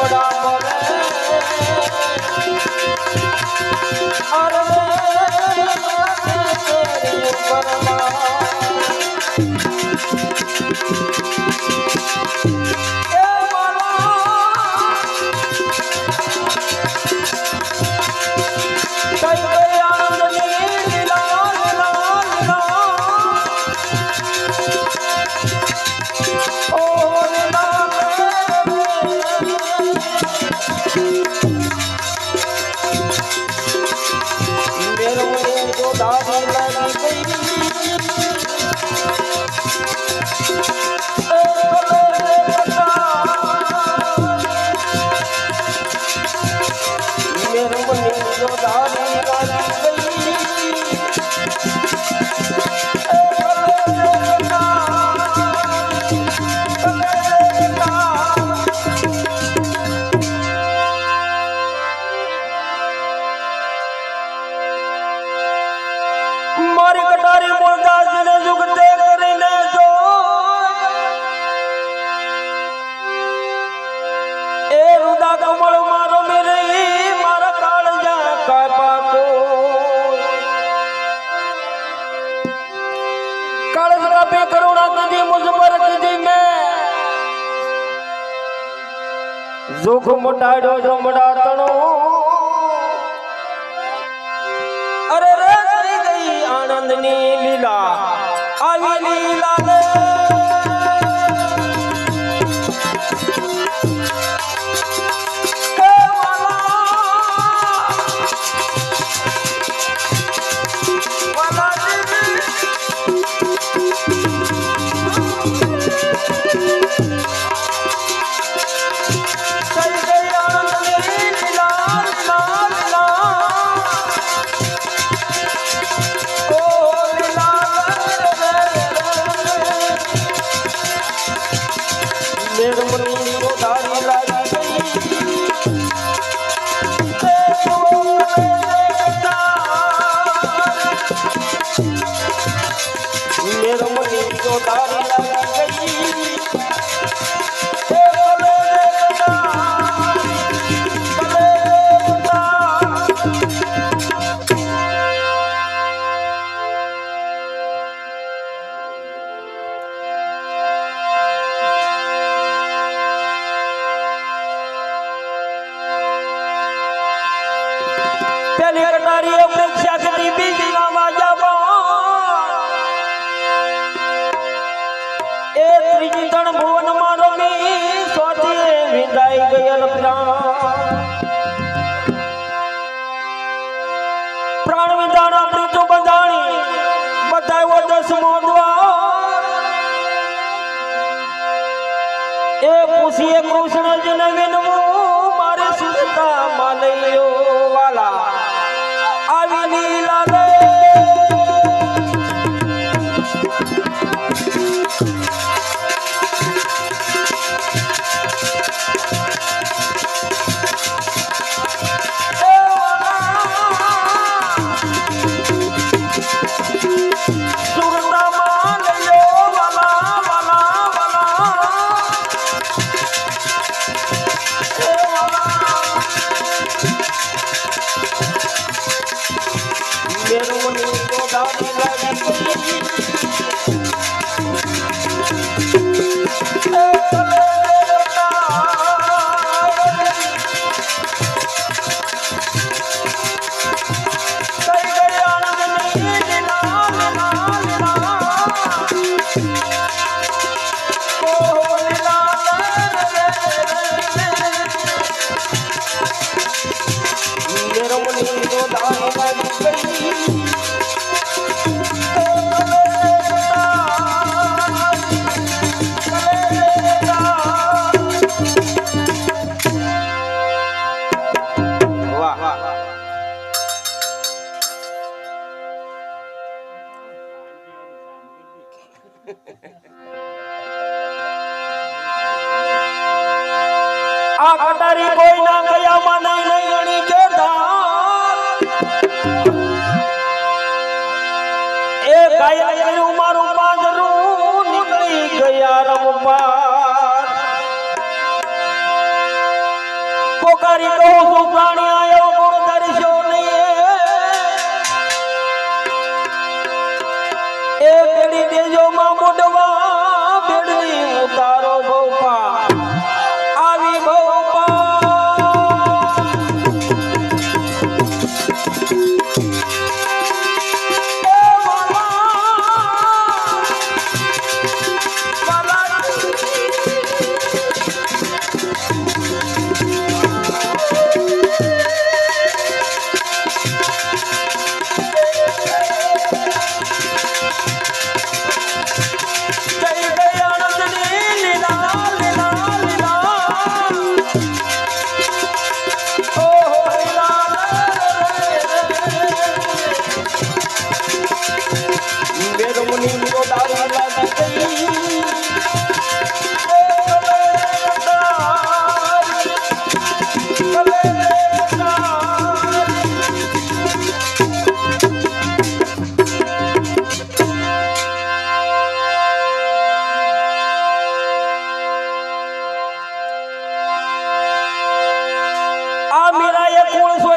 જમડા મારી કટારી મોલદાસજીને જુગતે કરીને જો. એ રુદા કમળ મારો મેરી મારા કાળજા કાપાકો કાળજ કાપે કરુણા કદી મુझ પર કદી મે જોખ મોટાડ્યો જમડા તણો. নীলালে કટારીએ પરીક્ષા કરી બીજી ના વાજામાં એ ત્રીજી ત્રણ ભુવનમાં પૂછીએ કૃષ્ણજીને વિનવું આ કટારી કોઈ ના કયામાં નહીં 过来说